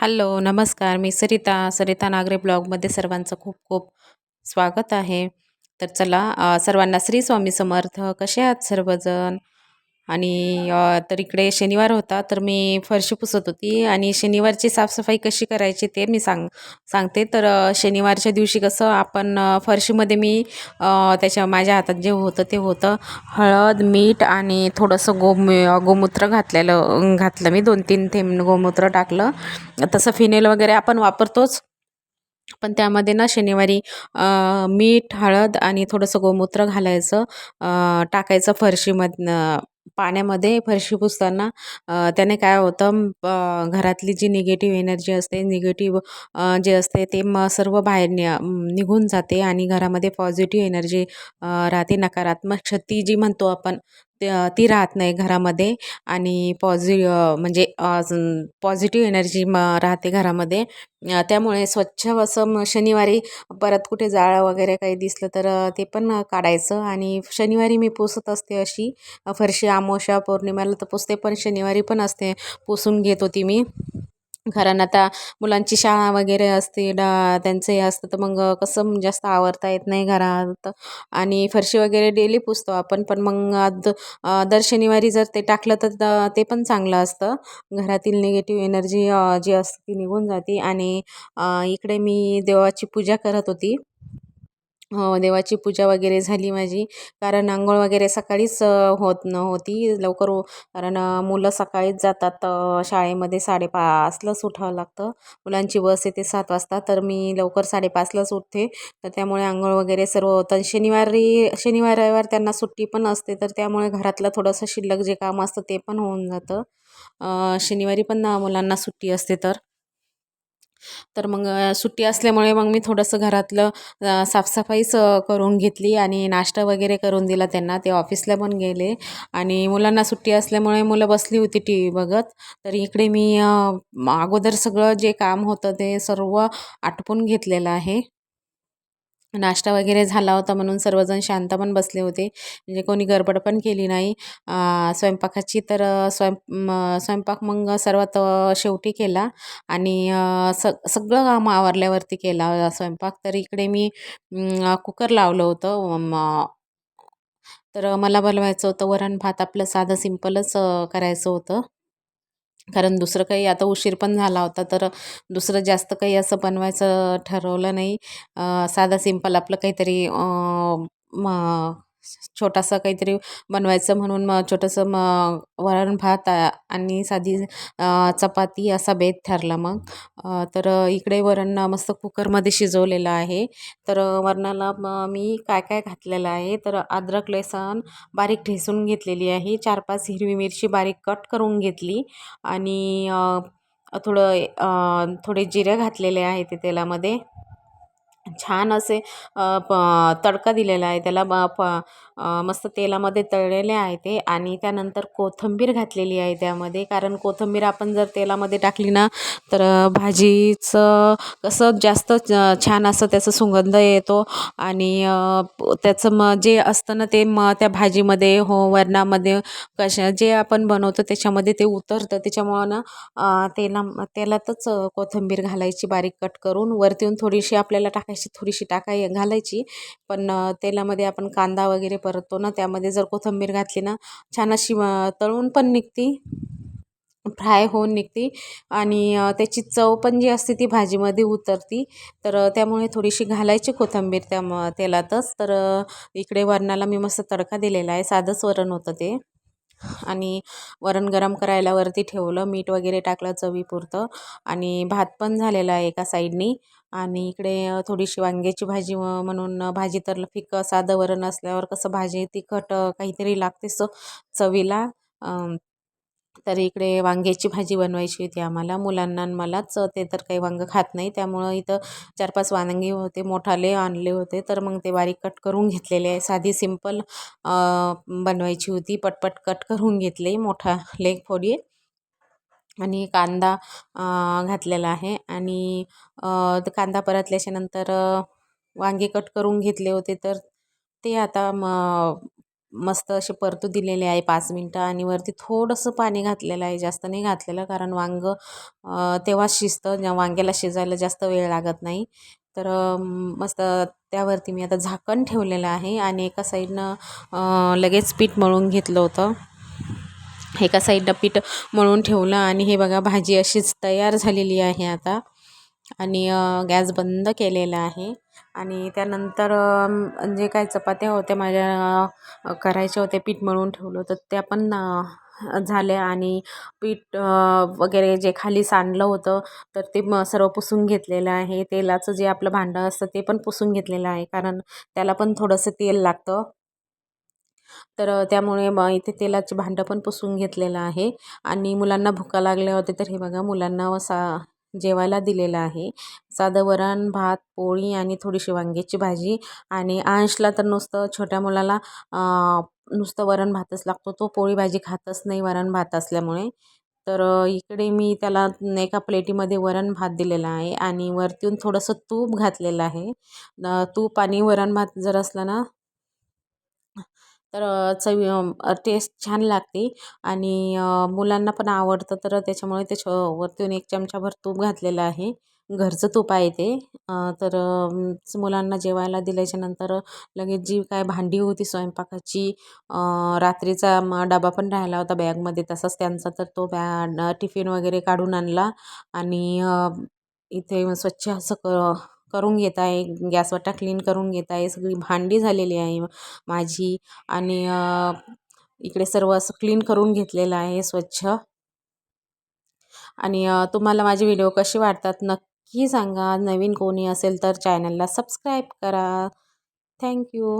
Hello नमस्कार. मी सरिता सरिता नागरे ब्लॉगमध्ये सर्वांचं खूप खूप स्वागत आहे. तर चला सर्वांना श्री स्वामी समर्थ. कसे आहात सर्वजण? आणि तर इकडे शनिवार होता तर मी फरशी पुसत होती आणि शनिवारची साफसफाई कशी करायची ते मी सांग सांगते. तर शनिवारच्या दिवशी कसं आपण फरशीमध्ये मी त्याच्या माझ्या हातात जे होतं ते होतं. हळद मीठ आणि थोडंसं गोम गोमूत्र घातलेलं घातलं मी. दोन तीन थेंब गोमूत्र टाकलं. तसं फिनेल वगैरे आपण वापरतोच. पण त्यामध्ये ना शनिवारी मीठ हळद आणि थोडंसं गोमूत्र घालायचं टाकायचं फरशीमधनं. पाण्यामध्ये फरशी पुसताना त्याने काय होतं घरातली जी निगेटिव्ह एनर्जी असते निगेटिव्ह जे असते ते म सर्व बाहेर नि निघून जाते आणि घरामध्ये पॉझिटिव्ह एनर्जी राहते नकारात्मक शक्ती जी म्हणतो आपण ते- ती राहत नाही घरामध्ये आणि पॉझि म्हणजे पॉझिटिव्ह एनर्जी म राहते घरामध्ये. त्यामुळे स्वच्छ असं शनिवारी परत कुठे जाळं वगैरे काही दिसलं तर ते पण काढायचं आणि शनिवारी मी पुसत असते अशी. फरशी आमोशा पौर्णिमेला तर पुसते पण शनिवारी पण असते. पुसून घेत होती मी. कारण आता मुलांची शाळा वगैरे असते डा त्यांचं हे असतं तर मग कसं म्हणजे जास्त आवरता येत नाही घरात. आणि फरशी वगैरे डेली पुसतो आपण पण मग आद दर शनिवारी जर ते टाकलं तर द- ते पण चांगलं असतं. घरातील निगेटिव्ह एनर्जी जी असते ती निघून जाते. आणि इकडे मी देवाची पूजा करत होती. देवाची पूजा वगैरे झाली माझी. कारण आंघोळ वगैरे सकाळीच होत न होती लवकर कारण मुलं सकाळीच जातात शाळेमध्ये साडेपाचलाच उठावं लागतं. मुलांची बस येते सात वाजता तर मी लवकर साडेपाचलाच उठते. तर त्यामुळे आंघोळ वगैरे सर्व होतं. शनिवारी शनिवार रविवार त्यांना सुट्टी पण असते तर त्यामुळे घरातलं थोडंसं शिल्लक जे काम असतं ते पण होऊन जातं. शनिवारी पण मुलांना सुट्टी असते तर. तर मग सुट्टी असल्यामुळे मग मी थोडंसं घरातलं साफसफाईच करून घेतली आणि नाश्ता वगैरे करून दिला त्यांना. ते ऑफिसला पण गेले आणि मुलांना सुट्टी असल्यामुळे मुलं बसली होती टी व्ही बघत. तर इकडे मी अगोदर सगळं जे काम होतं ते सर्व आटपून घेतलेलं आहे. नाश्ता वगैरे झाला होता म्हणून सर्वजण शांत पण बसले होते. म्हणजे कोणी गडबड पण केली नाही. स्वयंपाकाची तर स्वयं स्वयंपाक मग सर्वात शेवटी केला आणि स सगळं काम आवरल्यावरती केला. स्वयंपाक तर इकडे मी कुकर लावलं होतं. तर मला बनवायचं होतं. वरण भात आपलं साधं सिंपलच करायचं होतं. कारण दुसरं काही आता उशीर पण झाला होता तर दुसरं जास्त काही असं बनवायचं ठरवलं नाही. साधं सिंपल आपलं काहीतरी म छोटासा काहीतरी बनवायचं म्हणून मग छोटंसं मग वरण भात आणि साधी चपाती असा बेत ठरला मग. तर इकडे वरण मस्त कुकरमध्ये शिजवलेलं आहे. तर वरणाला मग मी काय काय घातलेलं आहे? तर अद्रक लसूण बारीक ठेसून घेतलेली आहे. चार पाच हिरवी मिरची बारीक कट करून घेतली. आणि थोडं थोडे जिरे घातलेले आहे ते तेलामध्ये. छान असे प तडका दिलेला आहे. त्याला ब प मस्त तेलामध्ये तळलेले आहे ते आणि त्यानंतर कोथिंबीर घातलेली आहे त्यामध्ये. कारण कोथिंबीर आपण जर तेलामध्ये टाकली ना तर भाजीचं कसं जास्त छान असं त्याचा सुगंध येतो आणि त्याचं मग जे असतं ना ते मग त्या भाजीमध्ये हो वरणामध्ये कशा जे आपण बनवतो त्याच्यामध्ये ते उतरतं. त्याच्यामुळं ना तेला तेलातच कोथिंबीर घालायची बारीक कट करून वरतून थोडीशी आपल्याला टाकायची थोडीशी टाकाय घालायची. पण तेलामध्ये आपण कांदा वगैरे परततो ना त्यामध्ये जर कोथिंबीर घातली ना छान अशी तळून पण निघती फ्राय होऊन निघते आणि त्याची चव पण जी असते ती भाजीमध्ये उतरती. तर त्यामुळे थोडीशी घालायची कोथिंबीर त्या म तेलातच. तर इकडे वरणाला मी मस्त तडका दिलेला आहे. साधंच वरण होतं ते. आणि वरण गरम करायला वरती ठेवलं मीठ वगैरे टाकलं चवीपुरतं आणि भात पण झालेला आहे एका साईडनी. आणि इकडे थोडीशी वांग्याची भाजी म्हणून भाजी तर फिकं साधं वरण असल्यावर कसं भाजी तिखट काहीतरी काहीतरी लागतेच चवीला. तर इकडे वांग्याची भाजी बनवायची होती आम्हाला मुलांना मलाच. ते तर काही वांगं खात नाही. त्यामुळं इथं चार पाच वांगी होते मोठाले आणले होते. तर मग ते बारीक कट करून घेतलेले आहे. साधी सिंपल बनवायची होती. पटपट कट करून घेतले मोठा लेग फोडी. आणि कांदा घातलेला आहे आणि कांदा परतल्याच्या नंतर वांगे कट करून घेतले होते तर ते आता म मस्त असे परतू दिलेले आहे पाच मिनटं आणि वरती थोडंसं पाणी घातलेलं आहे जास्त नाही घातलेलं कारण वांगं तेव्हाच शिजतं ज्या वांग्याला शिजायला जास्त वेळ लागत नाही. तर मस्त त्यावरती मी आता झाकण ठेवलेलं आहे आणि एका साईडनं लगेच पीठ मळून घेतलं होतं. एका साईडला पीठ मळून ठेवलं आणि हे बघा भाजी अशीच तयार झालेली आहे आता. आणि गॅस बंद केलेला आहे. आणि त्यानंतर जे काय चपात्या होत्या माझ्या करायच्या होत्या पीठ मळून ठेवलं होतं त्या पण झाल्या. आणि पीठ वगैरे जे खाली सांडलं होतं तर ते म सर्व पुसून घेतलेलं आहे. तेलाचं जे आपलं भांडं असतं ते पण पुसून घेतलेलं आहे. कारण त्याला पण थोडंसं तेल लागतं. तर त्यामुळे मग इथे तेलाचे भांडं पण पुसून घेतलेलं आहे आणि मुलांना भुका लागल्या होते तर हे बघा मुलांना सा जेवायला दिलेलं आहे. साधं वरण भात पोळी आणि थोडीशी वांग्याची भाजी आणि अंशला तर नुसतं छोट्या मुलाला नुसतं वरण भातच लागतो. तो पोळी भाजी खातच नाही वरण भात असल्यामुळे. तर इकडे मी त्याला एका प्लेटीमध्ये वरण भात दिलेला आहे आणि वरतून थोडंसं तूप घातलेलं आहे. तूप आणि वरण भात जर असलं ना तर चवी टेस्ट छान लागते आणि मुलांना पण आवडतं. तर त्याच्यामुळे त्याच्यावरतून एक चमचाभर तूप घातलेलं आहे. घरचं तूप आहे ते. तर मुलांना जेवायला दिल्याच्यानंतर लगेच जी काय भांडी होती स्वयंपाकाची रात्रीचा मग डबा पण राहिला होता बॅगमध्ये तसाच त्यांचा तर तो बॅ टिफिन वगैरे काढून आणला आणि इथे स्वच्छ असं क करून घेत आहे गॅसवटा क्लीन करून घेत आहे सगळी भांडी झालेली आहे माझी आणि इकडे सर्व असं क्लीन करून घेतलेलं आहे स्वच्छ. आणि तुम्हाला माझे व्हिडिओ कसे वाटतात नक्की सांगा. नवीन कोणी असेल तर चॅनलला सबस्क्राईब करा. थँक्यू